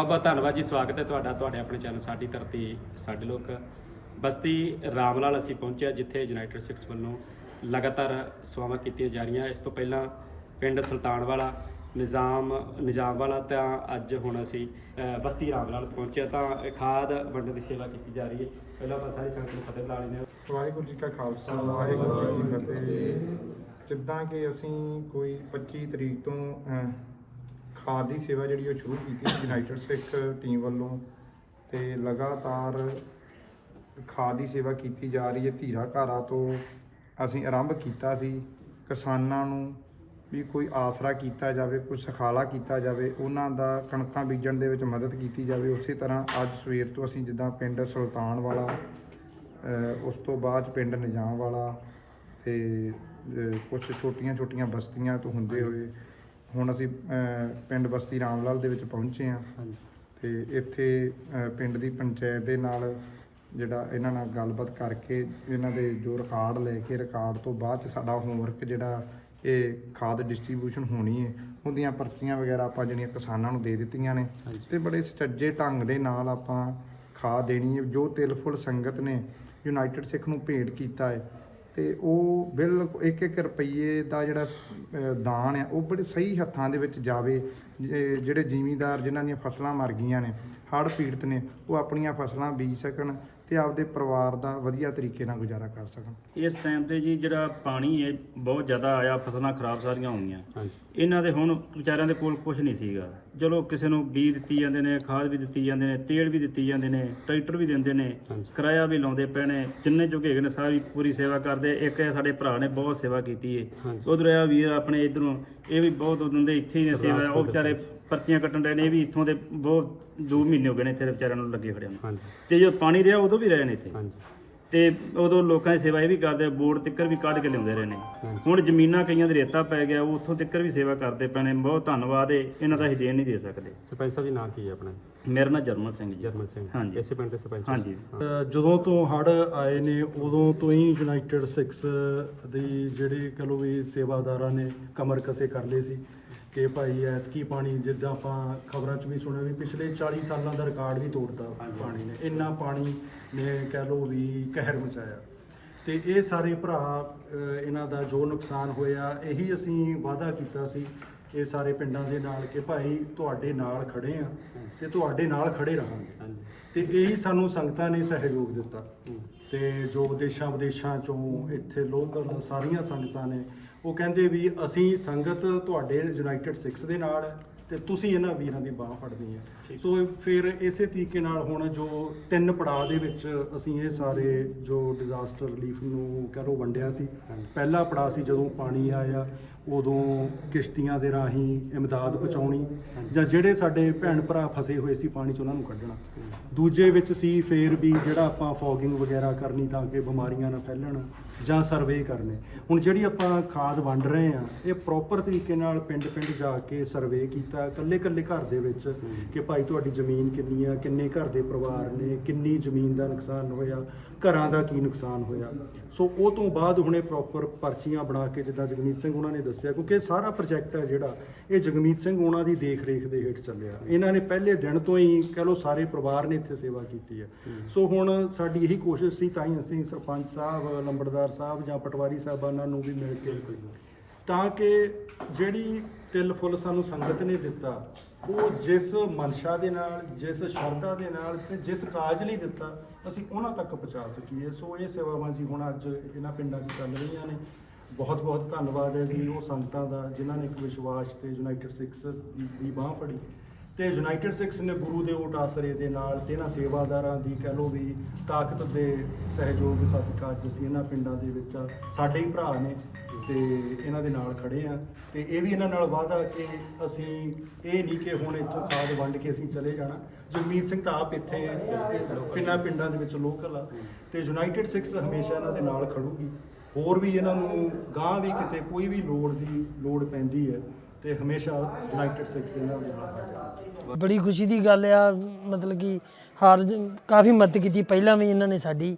ਬਹੁਤ ਬਹੁਤ ਧੰਨਵਾਦ ਜੀ ਸਵਾਗਤ ਹੈ ਤੁਹਾਡਾ ਤੁਹਾਡੇ ਆਪਣੇ ਚੈਨਲ ਸਾਡੀ ਧਰਤੀ ਸਾਡੇ ਲੋਕ। ਬਸਤੀ ਰਾਮਲਾਲ ਅਸੀਂ ਪਹੁੰਚਿਆ ਜਿੱਥੇ ਯੂਨਾਈਟਿਡ ਸਿਕਸ ਵੱਲੋਂ ਲਗਾਤਾਰ ਸੇਵਾਵਾਂ ਕੀਤੀਆਂ ਜਾ ਰਹੀਆਂ। ਇਸ ਤੋਂ ਪਹਿਲਾਂ ਪਿੰਡ ਸੁਲਤਾਨ ਵਾਲਾ ਨਿਜ਼ਾਮ ਨਿਜ਼ਾਮ ਵਾਲਾ ਤਾਂ ਅੱਜ ਹੁਣ ਅਸੀਂ ਅ, ਬਸਤੀ ਰਾਮਲਾਲ ਪਹੁੰਚਿਆ ਤਾਂ ਇਹ ਖਾਦ ਵੰਡਣ ਦੀ ਸੇਵਾ ਕੀਤੀ ਜਾ ਰਹੀ ਹੈ। ਪਹਿਲਾਂ ਆਪਾਂ ਸਾਰੀ ਸੰਗਤ ਨੂੰ ਫਤਿਹ ਬੁਲਾ ਲੈਂਦੇ ਹਾਂ। ਵਾਹਿਗੁਰੂ ਜੀ ਕਾ ਖਾਲਸਾ ਵਾਹਿਗੁਰੂ ਜੀ ਕੀ ਫਤਿਹ। ਜਿੱਦਾਂ ਕਿ ਅਸੀਂ ਕੋਈ 25 ਤਰੀਕ ਤੋਂ ਖਾਦ ਦੀ ਸੇਵਾ ਜਿਹੜੀ ਉਹ ਸ਼ੁਰੂ ਕੀਤੀ ਯੂਨਾਈਟਿਡ ਸਿੱਖ ਟੀਮ ਵੱਲੋਂ ਤੇ ਲਗਾਤਾਰ ਖਾਦ ਦੀ ਸੇਵਾ ਕੀਤੀ ਜਾ ਰਹੀ ਹੈ, ਧੀਰਾ ਘਾਰਾ ਤੋਂ ਅਸੀਂ ਆਰੰਭ ਕੀਤਾ ਸੀ। ਕਿਸਾਨਾਂ ਨੂੰ ਵੀ ਕੋਈ ਆਸਰਾ ਕੀਤਾ ਜਾਵੇ, ਕੋਈ ਸਖਾਲਾ ਕੀਤਾ ਜਾਵੇ, ਉਹਨਾਂ ਦਾ ਕਣਕਾਂ ਬੀਜਣ ਦੇ ਵਿੱਚ ਮਦਦ ਕੀਤੀ ਜਾਵੇ, ਉਸੇ ਤਰ੍ਹਾਂ ਅੱਜ ਸਵੇਰ ਤੋਂ ਅਸੀਂ ਜਿੱਦਾਂ ਪਿੰਡ ਸੁਲਤਾਨ ਵਾਲਾ ਉਸ ਤੋਂ ਬਾਅਦ ਪਿੰਡ ਨਿਜਾਮ ਵਾਲਾ ਤੇ ਕੁਝ ਛੋਟੀਆਂ ਛੋਟੀਆਂ ਬਸਤੀਆਂ ਤੋਂ ਹੁੰਦੇ ਹੋਏ ਹੁਣ ਅਸੀਂ ਪਿੰਡ ਬਸਤੀ ਰਾਮਲਾਲ ਦੇ ਵਿੱਚ ਪਹੁੰਚੇ ਹਾਂ। ਹਾਂਜੀ। ਤੇ ਇੱਥੇ ਪਿੰਡ ਦੀ ਪੰਚਾਇਤ ਦੇ ਨਾਲ ਜਿਹੜਾ ਇਹਨਾਂ ਨਾਲ ਗੱਲਬਾਤ ਕਰਕੇ ਇਹਨਾਂ ਦੇ ਜੋ ਰਿਕਾਰਡ ਲੈ ਕੇ ਰਿਕਾਰਡ ਤੋਂ ਬਾਅਦ ਚ ਸਾਡਾ ਹੋਮਵਰਕ ਜਿਹੜਾ ਇਹ ਖਾਦ ਡਿਸਟ੍ਰੀਬਿਊਸ਼ਨ ਹੋਣੀ ਹੈ ਉਹਦੀਆਂ ਪਰਚੀਆਂ ਵਗੈਰਾ ਆਪਾਂ ਜਿਹੜੀਆਂ ਕਿਸਾਨਾਂ ਨੂੰ ਦੇ ਦਿੱਤੀਆਂ ਨੇ। ਤੇ ਬੜੇ ਸੁਚੱਜੇ ਢੰਗ ਦੇ ਨਾਲ ਆਪਾਂ ਖਾਦ ਦੇਣੀ ਹੈ ਜੋ ਤਿਲਫੁਲ ਸੰਗਤ ਨੇ ਯੂਨਾਈਟਿਡ ਸਿੱਖ ਨੂੰ ਭੇਟ ਕੀਤਾ ਹੈ ਤੇ ਉਹ ਬਿਲਕੁਲ ਇੱਕ ਇੱਕ ਰੁਪਈਏ ਦਾ ਜਿਹੜਾ ਦਾਨ ਹੈ ਉਹ ਬੜੇ ਸਹੀ ਹੱਥਾਂ ਦੇ ਵਿੱਚ ਜਾਵੇ। ਜਿਹੜੇ ਜ਼ਿਮੀਂਦਾਰ ਜਿਨ੍ਹਾਂ ਦੀਆਂ ਫਸਲਾਂ ਮਰ ਗਈਆਂ ਨੇ ਹੜ੍ਹ ਪੀੜਤ ਨੇ ਉਹ ਆਪਣੀਆਂ ਫਸਲਾਂ ਬੀਜ ਸਕਣ ਤੇ ਆਪਦੇ ਪਰਿਵਾਰ ਦਾ ਵਧੀਆ ਤਰੀਕੇ ਨਾਲ ਗੁਜ਼ਾਰਾ ਕਰ ਸਕਣ। ਇਸ ਟਾਈਮ ਤੇ ਜੀ ਜਿਹੜਾ ਪਾਣੀ ਹੈ ਬਹੁਤ ਜ਼ਿਆਦਾ ਆਇਆ ਫਸਲਾਂ ਖਰਾਬ ਸਾਰੀਆਂ ਹੋ ਗਈਆਂ ਹਾਂਜੀ। ਇਹਨਾਂ ਦੇ ਹੁਣ ਵਿਚਾਰਿਆਂ ਦੇ ਕੋਲ ਕੁਝ ਨਹੀਂ ਸੀਗਾ। ਚਲੋ ਕਿਸੇ ਨੂੰ ਬੀਜ ਦਿੱਤੀ ਜਾਂਦੇ ਨੇ ਖਾਦ ਵੀ ਦਿੱਤੀ ਜਾਂਦੇ ਨੇ ਤੇਲ ਵੀ ਦਿੱਤੀ ਜਾਂਦੇ ਨੇ ਟਰੈਕਟਰ ਵੀ ਦਿੰਦੇ ਨੇ। ਕਿਰਾਇਆ ਵੀ ਲਾਉਂਦੇ ਪਏ ਨੇ ਜਿੰਨੇ ਜੋਗੇ ਹੈਗੇ ਨੇ ਸਾਰੀ ਪੂਰੀ ਸੇਵਾ ਕਰਦੇ। ਇੱਕ ਇਹ ਸਾਡੇ ਭਰਾ ਨੇ ਬਹੁਤ ਸੇਵਾ ਕੀਤੀ ਏ। ਉਧਰ ਆ ਵੀਰ ਆਪਣੇ ਇਧਰੋਂ ਇਹ ਵੀ ਬਹੁਤ ਉਦੋਂ ਦੇ ਇੱਥੇ ਹੀ ਨੇ ਸੇਵਾ ਉਹ ਵਿਚਾਰੇ ਪਰਚੀਆਂ ਕੱਟਣ ਦੇ ਨੇ ਇਹ ਵੀ ਇੱਥੋਂ ਦੇ ਬਹੁਤ 2 ਮਹੀਨੇ ਹੋ ਗਏ ਨੇ ਇੱਥੇ ਵਿਚਾਰਿਆਂ ਨੂੰ ਲੱਗੇ ਖੜਿਆਂ ਨੂੰ। ਹਾਂਜੀ। ਤੇ ਜਦੋਂ ਪਾਣੀ ਰਿਹਾ ਉਦੋਂ ਵੀ ਰਹੇ ਨੇ ਇੱਥੇ। ਹਾਂਜੀ। ਤੇ ਉਦੋਂ ਲੋਕਾਂ ਦੀ ਸੇਵਾ ਇਹ ਵੀ ਕਰਦੇ ਬੋਰਡ ਤਿੱਕਰ ਵੀ ਕੱਢ ਕੇ ਲਿਆਉਂਦੇ ਰਹੇ ਨੇ। ਹੁਣ ਜ਼ਮੀਨਾਂ ਕਈਆਂ ਦੇ ਰੇਤਾ ਪੈ ਗਿਆ ਉਹ ਉੱਥੋਂ ਤਿੱਕਰ ਵੀ ਸੇਵਾ ਕਰਦੇ ਪਏ ਨੇ ਬਹੁਤ ਧੰਨਵਾਦ ਏ ਇਹਨਾਂ ਦਾ ਅਸੀਂ ਦੇਣ ਨਹੀਂ ਦੇ ਸਕਦੇ। ਸਰਪੰਚ ਸਾਹਿਬ ਜੀ ਨਾਂ ਕੀ ਹੈ ਆਪਣਾ? ਮੇਰਾ ਨਾਮ ਜਰਮਨ ਸਿੰਘ ਜੀ। ਜਰਮਨ ਸਿੰਘ। ਹਾਂਜੀ। ਇਸੇ ਪਿੰਡ ਦੇ ਸਰਪੰਚ। ਹਾਂਜੀ। ਅ, ਜਦੋਂ ਤੋਂ ਹੜ ਆਏ ਨੇ ਉਦੋਂ ਤੋਂ ਹੀ ਯੂਨਾਈਟਿਡ ਸਿਕਸ ਦੀ ਜਿਹੜੇ ਕਹ ਲਓ ਵੀ ਸੇਵਾਦਾਰਾਂ ਨੇ ਕਮਰ ਕਸੇ ਕਰ ਲਏ ਸੀ ਕਿ ਭਾਈ ਐਤਕੀ ਪਾਣੀ ਜਿੱਦਾਂ ਆਪਾਂ ਖਬਰਾਂ 'ਚ ਵੀ ਸੁਣਿਆ ਵੀ ਪਿਛਲੇ 40 ਸਾਲਾਂ ਦਾ ਰਿਕਾਰਡ ਵੀ ਤੋੜਤਾ ਪਾਣੀ ਨੇ। ਇੰਨਾ ਪਾਣੀ ਨੇ ਕਹ ਲਓ ਵੀ ਕਹਿਰ ਮਚਾਇਆ। ਤੇ ਇਹ ਸਾਰੇ ਭਰਾ ਅ, ਇਹਨਾਂ ਦਾ ਜੋ ਨੁਕਸਾਨ ਹੋਇਆ ਇਹੀ ਅਸੀਂ ਵਾਅਦਾ ਕੀਤਾ ਸੀ ਇਹ ਸਾਰੇ ਪਿੰਡਾਂ ਦੇ ਨਾਲ ਕਿ ਭਾਈ ਤੁਹਾਡੇ ਨਾਲ ਖੜੇ ਆ ਤੇ ਤੁਹਾਡੇ ਨਾਲ ਖੜੇ ਰਹਾਂਗੇ। ਹਾਂਜੀ ਤੇ ਇਹੀ ਸਾਨੂੰ ਸੰਗਤਾਂ ਨੇ ਸਹਿਯੋਗ ਦਿੱਤਾ। ਤੇ ਜੋ ਦੇਸ਼ਾਂ ਵਿਦੇਸ਼ਾਂ ਚੋਂ ਇੱਥੇ ਲੋਕਲ ਸਾਰੀਆਂ ਸੰਗਤਾਂ ਨੇ, ਉਹ ਕਹਿੰਦੇ ਵੀ ਅਸੀਂ ਸੰਗਤ ਤੁਹਾਡੇ ਯੂਨਾਈਟਿਡ ਸਿਕਸ ਦੇ ਨਾਲ ਤੇ ਤੁਸੀਂ ਇਹਨਾਂ ਵੀਰਾਂ ਦੀ ਬਾਹ ਫੜਨੀ ਹੈ ਸੋ ਫਿਰ ਇਸੇ ਤਰੀਕੇ ਨਾਲ ਹੁਣ ਜੋ ਤਿੰਨ ਪੜਾਅ ਦੇ ਵਿੱਚ ਅਸੀਂ ਇਹ ਸਾਰੇ ਜੋ ਡਿਜ਼ਾਸਟਰ ਰਿਲੀਫ ਨੂੰ ਕਹ ਲਓ ਵੰਡਿਆ ਸੀ। ਪਹਿਲਾ ਪੜਾਅ ਸੀ ਜਦੋਂ ਪਾਣੀ ਆਇਆ ਉਦੋਂ ਕਿਸ਼ਤੀਆਂ ਦੇ ਰਾਹੀਂ ਇਮਦਾਦ ਪਹੁੰਚਾਉਣੀ ਜਾਂ ਜਿਹੜੇ ਸਾਡੇ ਭੈਣ ਭਰਾ ਫਸੇ ਹੋਏ ਸੀ ਪਾਣੀ 'ਚ ਉਹਨਾਂ ਨੂੰ ਕੱਢਣਾ। ਦੂਜੇ ਵਿੱਚ ਸੀ ਫੇਰ ਵੀ ਜਿਹੜਾ ਆਪਾਂ ਫੌਗਿੰਗ ਵਗੈਰਾ ਕਰਨੀ ਤਾਂ ਕਿ ਬਿਮਾਰੀਆਂ ਨਾ ਫੈਲਣ ਜਾਂ ਸਰਵੇ ਕਰਨੇ। ਹੁਣ ਜਿਹੜੀ ਆਪਾਂ ਖਾਦ ਵੰਡ ਰਹੇ ਆ ਇਹ ਪ੍ਰੋਪਰ ਤਰੀਕੇ ਨਾਲ ਪਿੰਡ ਪਿੰਡ ਜਾ ਕੇ ਸਰਵੇ ਕੀਤਾ ਕੱਲੇ ਕੱਲੇ ਘਰ ਦੇ ਵਿੱਚ ਕਿ ਭਾਈ ਤੁਹਾਡੀ ਜ਼ਮੀਨ ਕਿੰਨੀ ਆ ਕਿੰਨੇ ਘਰ ਦੇ ਪਰਿਵਾਰ ਨੇ ਕਿੰਨੀ ਜ਼ਮੀਨ ਦਾ ਨੁਕਸਾਨ ਹੋਇਆ ਘਰਾਂ ਦਾ ਕੀ ਨੁਕਸਾਨ ਹੋਇਆ। ਸੋ ਉਹ ਤੋਂ ਬਾਅਦ ਹੁਣੇ ਪ੍ਰੋਪਰ ਪਰਚੀਆਂ ਬਣਾ ਕੇ ਜਿੱਦਾਂ ਜਗਮੀਤ ਸਿੰਘ ਉਹਨਾਂ ਨੇ ਦੱਸਿਆ ਕਿਉਂਕਿ ਸਾਰਾ ਪ੍ਰੋਜੈਕਟ ਹੈ ਜਿਹੜਾ ਇਹ ਜਗਮੀਤ ਸਿੰਘ ਉਹਨਾਂ ਦੀ ਦੇਖ ਰੇਖ ਦੇ ਹੇਠ ਚੱਲਿਆ। ਇਹਨਾਂ ਨੇ ਪਹਿਲੇ ਦਿਨ ਤੋਂ ਹੀ ਕਹ ਲਓ ਸਾਰੇ ਪਰਿਵਾਰ ਨੇ ਇੱਥੇ ਸੇਵਾ ਕੀਤੀ ਹੈ। ਸੋ ਹੁਣ ਸਾਡੀ ਇਹੀ ਕੋਸ਼ਿਸ਼ ਸੀ ਤਾਂ ਹੀ ਅਸੀਂ ਸਰਪੰਚ ਸਾਹਿਬ ਲੰਬੜਦਾਰ ਸਾਹਿਬ ਜਾਂ ਪਟਵਾਰੀ ਸਾਹਿਬਾਨਾਂ ਨੂੰ ਵੀ ਮਿਲ ਕੇ ਤਾਂ ਕਿ ਜਿਹੜੀ ਤਿਲ ਫੁੱਲ ਸਾਨੂੰ ਸੰਗਤ ਨੇ ਦਿੱਤਾ, ਉਹ ਜਿਸ ਮਨਸ਼ਾ ਦੇ ਨਾਲ, ਜਿਸ ਸ਼ਰਧਾ ਦੇ ਨਾਲ ਤੇ ਜਿਸ ਕਾਜ ਲਈ ਦਿੱਤਾ, ਅਸੀਂ ਉਹਨਾਂ ਤੱਕ ਪਹੁੰਚਾ ਸਕੀਏ। ਸੋ ਇਹ ਸੇਵਾਵਾਂ ਜੀ ਹੁਣ ਅੱਜ ਇਹਨਾਂ ਪਿੰਡਾਂ 'ਚ ਚੱਲ ਰਹੀਆਂ ਨੇ। ਬਹੁਤ ਬਹੁਤ ਧੰਨਵਾਦ ਹੈ ਜੀ ਉਹ ਸੰਗਤਾਂ ਦਾ, ਜਿਨ੍ਹਾਂ ਨੇ ਇੱਕ ਵਿਸ਼ਵਾਸ ਤੇ ਯੂਨਾਈਟਿਡ ਸਿਕਸ ਦੀ ਬਾਹ ਫੜੀ। ਤੇ ਯੂਨਾਈਟਿਡ ਸਿਕਸ ਨੇ ਗੁਰੂ ਦੇ ਓਟ ਆਸਰੇ ਦੇ ਨਾਲ ਤੇ ਇਹਨਾਂ ਸੇਵਾਦਾਰਾਂ ਦੀ ਕਹਿ ਲਓ ਵੀ ਤਾਕਤ ਦੇ ਸਹਿਯੋਗ ਸਦਕਾ ਅੱਜ ਅਸੀਂ ਇਹਨਾਂ ਪਿੰਡਾਂ ਦੇ ਵਿੱਚ ਸਾਡੇ ਹੀ ਭਰਾ ਨੇ। ਤੇ ਇਹਨਾਂ ਦੇ ਨਾਲ ਖੜੇ ਆ। ਤੇ ਇਹ ਵੀ ਇਹਨਾਂ ਨਾਲ ਵਾਅਦਾ ਕਿ ਅਸੀਂ ਇਹ ਨਹੀਂ ਕਿ ਹੁਣ ਇੱਥੋਂ ਖਾਦ ਵੰਡ ਕੇ ਅਸੀਂ ਚਲੇ ਜਾਣਾ। ਜਗਮੀਤ ਸਿੰਘ ਤਾਂ ਆਪ ਇੱਥੇ ਪਿੰਡਾਂ ਪਿੰਡਾਂ ਦੇ ਵਿੱਚ ਲੋਕਲ ਆ। ਤੇ ਯੂਨਾਈਟਿਡ ਸਿਕਸ ਹਮੇਸ਼ਾ ਇਹਨਾਂ ਦੇ ਨਾਲ ਖੜੂਗੀ। ਹੋਰ ਵੀ ਇਹਨਾਂ ਨੂੰ ਗਾਂ ਵੀ ਕਿਤੇ ਕੋਈ ਵੀ ਲੋੜ ਦੀ ਲੋੜ ਪੈਂਦੀ ਹੈ ਤੇ ਹਮੇਸ਼ਾ ਯੂਨਾਈਟਿਡ ਸਿਕਸ ਇਹਨਾਂ ਦੇ ਨਾਲ ਖੜੇਗਾ ਬੜੀ ਖੁਸ਼ੀ ਦੀ ਗੱਲ ਆ, ਮਤਲਬ ਕਿ ਹਾਰ ਕਾਫੀ ਮਦਦ ਕੀਤੀ। ਪਹਿਲਾਂ ਵੀ ਇਹਨਾਂ ਨੇ ਸਾਡੀ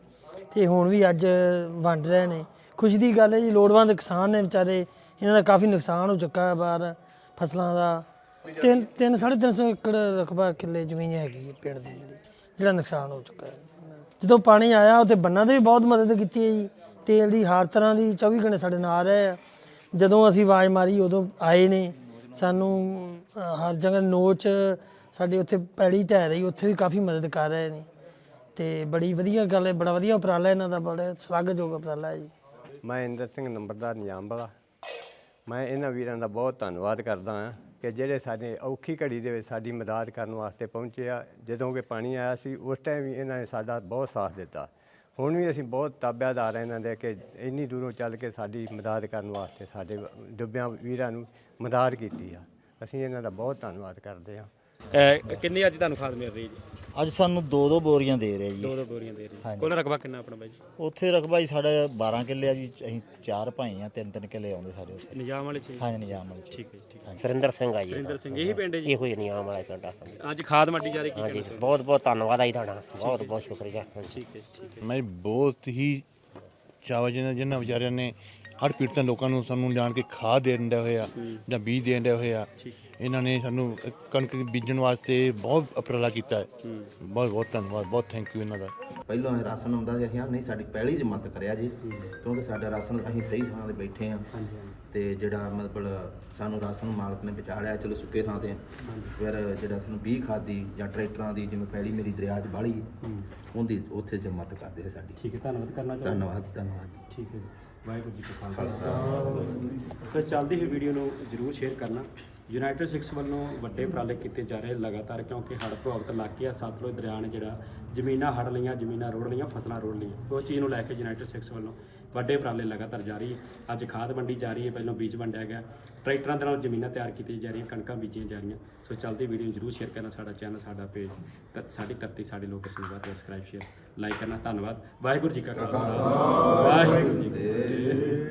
ਤੇ ਹੁਣ ਵੀ ਅੱਜ ਵੰਡ ਰਹੇ ਨੇ। ਖੁਸ਼ੀ ਦੀ ਗੱਲ ਹੈ ਜੀ, ਲੋੜਵੰਦ ਕਿਸਾਨ ਨੇ ਵਿਚਾਰੇ, ਇਹਨਾਂ ਦਾ ਕਾਫੀ ਨੁਕਸਾਨ ਹੋ ਚੁੱਕਾ ਹੈ ਬਾਹਰ ਫਸਲਾਂ ਦਾ। ਤਿੰਨ ਤਿੰਨ, ਸਾਢੇ ਤਿੰਨ ਸੌ ਏਕੜ ਰਕਬਾ ਕਿੱਲੇ ਜ਼ਮੀਨ ਹੈਗੀ ਹੈ ਪਿੰਡ ਦੀ ਜਿਹੜੀ, ਜਿਹੜਾ ਨੁਕਸਾਨ ਹੋ ਚੁੱਕਾ ਹੈ। ਜਦੋਂ ਪਾਣੀ ਆਇਆ, ਉੱਥੇ ਬੰਨਾਂ ਤੇ ਵੀ ਬਹੁਤ ਮਦਦ ਕੀਤੀ ਹੈ ਜੀ। ਤੇਲ ਦੀ ਹਰ ਤਰ੍ਹਾਂ ਦੀ 24 ਘੰਟੇ ਸਾਡੇ ਨਾਲ ਰਹੇ ਆ। ਜਦੋਂ ਅਸੀਂ ਆਵਾਜ਼ ਮਾਰੀ, ਉਦੋਂ ਆਏ ਨੇ। ਸਾਨੂੰ ਹਰ ਜਗ੍ਹਾ ਨੋਚ, ਸਾਡੇ ਉੱਥੇ ਪੈੜੀ ਢਹਿ ਰਹੀ, ਉੱਥੇ ਵੀ ਕਾਫੀ ਮਦਦ ਕਰ ਰਹੇ ਨੇ। ਤੇ ਬੜੀ ਵਧੀਆ ਗੱਲ ਹੈ, ਬੜਾ ਵਧੀਆ ਉਪਰਾਲਾ ਇਹਨਾਂ ਦਾ, ਬੜਾ ਸ਼ਲਾਘਾਯੋਗ ਉਪਰਾਲਾ ਹੈ ਜੀ। ਮੈਂ ਇੰਦਰ ਸਿੰਘ ਨੰਬਰਦਾਰ ਨਿਜ਼ਾਮ ਵਾਲਾ। ਮੈਂ ਇਹਨਾਂ ਵੀਰਾਂ ਦਾ ਬਹੁਤ ਧੰਨਵਾਦ ਕਰਦਾ ਹਾਂ ਕਿ ਜਿਹੜੇ ਸਾਡੇ ਔਖੀ ਘੜੀ ਦੇ ਵਿੱਚ ਸਾਡੀ ਮਦਦ ਕਰਨ ਵਾਸਤੇ ਪਹੁੰਚੇ ਆ, ਜਦੋਂ ਕਿ ਪਾਣੀ ਆਇਆ ਸੀ, ਉਸ ਟਾਈਮ ਵੀ ਇਹਨਾਂ ਨੇ ਸਾਡਾ ਬਹੁਤ ਸਾਥ ਦਿੱਤਾ। ਹੁਣ ਵੀ ਅਸੀਂ ਬਹੁਤ ਤਾਬਿਆਦਾਰ ਇਹਨਾਂ ਦੇ ਕਿ ਇੰਨੀ ਦੂਰੋਂ ਚੱਲ ਕੇ ਸਾਡੀ ਮਦਦ ਕਰਨ ਵਾਸਤੇ ਸਾਡੇ ਡੁੱਬਿਆਂ ਵੀਰਾਂ ਨੂੰ ਮਦਦ ਕੀਤੀ ਆ। ਅਸੀਂ ਇਹਨਾਂ ਦਾ ਬਹੁਤ ਧੰਨਵਾਦ ਕਰਦੇ ਹਾਂ। ਕਿੰਨੀ ਅੱਜ ਤੁਹਾਨੂੰ ਖਾਦ ਮਿਲ ਰਹੀ ਜੀ? ਅੱਜ ਸਾਨੂੰ ਦੋ ਦੋ ਬੋਰੀਆਂ ਦੇ ਰਹੇ ਜੀ। ਦੋ ਦੋ ਬੋਰੀਆਂ ਦੇ ਰਹੀ। ਹਾਂਜੀ। ਕੁੱਲ ਰਕਬਾ ਕਿੰਨਾ ਆਪਣਾ ਬਾਈ ਜੀ? ਉੱਥੇ ਰਕਬਾ ਜੀ ਸਾਡਾ 12 ਕਿੱਲੇ ਆ ਜੀ ਅਸੀਂ ਚਾਰ ਭਾਈ ਆ ਤਿੰਨ ਤਿੰਨ ਕਿੱਲੇ ਆਉਂਦੇ ਸਾਰੇ ਉੱਥੇ। ਨਿਜ਼ਾਮ ਵਾਲੇ ਚ ਹਾਂਜੀ ਨਿਜ਼ਾਮ ਵਾਲੇ ਚ ਠੀਕ ਹੈ ਜੀ, ਠੀਕ ਹੈ। ਸੁਰਿੰਦਰ ਸਿੰਘ ਆ ਜੀ। ਸੁਰਿੰਦਰ ਸਿੰਘ ਇਹੀ ਪਿੰਡ ਹੈ ਜੀ? ਇਹੋ ਹੀ ਨਿਯਮ ਵਾਲਾ ਪਿੰਡ ਆ। ਅੱਜ ਖਾਦ ਮੰਡੀ ਜਾ ਰਹੀ ਕੀ ਹਾਂਜੀ ਕਹਿਣਾ? ਬਹੁਤ ਬਹੁਤ ਧੰਨਵਾਦ ਆ ਜੀ ਤੁਹਾਡਾ। ਬਹੁਤ ਬਹੁਤ ਸ਼ੁਕਰੀਆ। ਹਾਂਜੀ। ਠੀਕ ਹੈ ਠੀਕ ਹੈ। ਮੈਂ ਬਹੁਤ ਹੀ ਚਾਵਾ ਜਿਹਨਾਂ ਜਿਨ੍ਹਾਂ ਵਿਚਾਰਿਆਂ ਨੇ ਹੜ ਪੀੜਤਾਂ ਲੋਕਾਂ ਨੂੰ ਸਾਨੂੰ ਜਾਣ ਕੇ ਖਾਦ ਦੇਣ ਦੇ ਹੋਇਆ ਜਾਂ ਬੀਜ ਦੇਣ ਦੇ ਹੋਇਆ ਇਹਨਾਂ ਨੇ ਸਾਨੂੰ ਕਣਕ ਬੀਜਣ ਵਾਸਤੇ ਬਹੁਤ ਉਪਰਾਲਾ ਕੀਤਾ ਹੈ। ਬਹੁਤ ਬਹੁਤ ਧੰਨਵਾਦ ਬਹੁਤ ਥੈਂਕ ਯੂ ਇਹਨਾਂ ਦਾ। ਪਹਿਲਾਂ ਇਹ ਰਾਸ਼ਨ ਆਉਂਦਾ ਸੀ ਅਸੀਂ ਨਹੀਂ ਸਾਡੀ ਪਹਿਲੀ ਜਮਾਤ ਕਰਿਆ ਜੀ ਕਿਉਂਕਿ ਸਾਡਾ ਰਾਸ਼ਨ ਅਸੀਂ ਸਹੀ ਥਾਂ ਤੇ ਬੈਠੇ ਆ ਤੇ ਜਿਹੜਾ ਮਤਲਬ ਸਾਨੂੰ ਰਾਸ਼ਨ ਮਾਲਕ ਨੇ ਪਹੁੰਚਾੜਿਆ ਚਲੋ ਸੁੱਕੇ ਥਾਂ ਤੇ। ਫਿਰ ਜਿਹੜਾ ਸਾਨੂੰ 20 ਖਾਦੀ ਜਾਂ ਟਰੈਕਟਰਾਂ ਦੀ ਜਿਵੇਂ ਪਹਿਲੀ ਮੇਰੀ ਦਰਿਆ 'ਚ ਬਾਲੀ ਉਹਦੀ ਉੱਥੇ ਜਮਾਤ ਕਰਦੇ ਆ ਸਾਡੀ। ਠੀਕ ਹੈ ਧੰਨਵਾਦ ਕਰਨਾ ਚਾਹੁੰਦਾ। ਧੰਨਵਾਦ ਧੰਨਵਾਦ। ਠੀਕ ਹੈ ਜੀ। ਵਾਹਿਗੁਰੂ ਜੀ ਕਾ ਖਾਲਸਾ। ਸੋ ਚੱਲਦੀ ਹੋਈ ਵੀਡੀਓ ਨੂੰ ਜਰੂਰ ਸ਼ੇਅਰ ਕਰਨਾ। ਯੂਨਾਈਟਿਡ ਸਿਕਸ ਵੱਲੋਂ ਵੱਡੇ ਉਪਰਾਲੇ ਕੀਤੇ ਜਾ ਰਹੇ ਲਗਾਤਾਰ ਕਿਉਂਕਿ ਹੜ੍ਹ ਪ੍ਰਭਾਵਿਤ ਇਲਾਕੇ ਆ ਸਤਲੁਜ ਦਰਿਆ ਨੇ ਜਿਹੜਾ ਜ਼ਮੀਨਾਂ ਹੜ੍ਹ ਲਈਆਂ ਜ਼ਮੀਨਾਂ ਰੋੜ ਲਈਆਂ ਫਸਲਾਂ ਰੋੜ ਲਈਆਂ। ਉਹ ਚੀਜ਼ ਨੂੰ ਲੈ ਕੇ ਯੂਨਾਈਟਿਡ ਸਿਕਸ ਵੱਲੋਂ ਵੱਡੇ ਉਪਰਾਲੇ ਲਗਾਤਾਰ ਜਾਰੀ ਹੈ। ਅੱਜ ਖਾਦ ਮੰਡੀ ਜਾਰੀ ਹੈ ਪਹਿਲਾਂ ਬੀਜ ਵੰਡਿਆ ਗਿਆ। ਟਰੈਕਟਰਾਂ ਦੇ ਨਾਲ ਜ਼ਮੀਨਾਂ ਤਿਆਰ ਕੀਤੀਆਂ ਜਾ ਰਹੀਆਂ ਕਣਕਾਂ ਬੀਜੀਆਂ ਜਾ ਰਹੀਆਂ। ਸੋ ਚੱਲਦੀ ਵੀਡੀਓ ਨੂੰ ਜਰੂਰ ਸ਼ੇਅਰ ਕਰਨਾ ਸਾਡਾ ਚੈਨਲ ਸਾਡਾ ਪੇਜ ਸਾਡੀ ਧਰਤੀ ਸਾਡੇ ਲੋਕ ਸੁਣਵਾ ਸਬਸਕ੍ਰਾਈਬ ਸ਼ੇਅਰ ਲਾਈਕ ਕਰਨਾ। ਧੰਨਵਾਦ। ਵਾਹਿਗੁਰੂ ਜੀ ਕਾ ਖਾਲਸਾ। ਵਾਹਿਗੁਰੂ ਜੀ ਕੀ ਫਤਿਹ।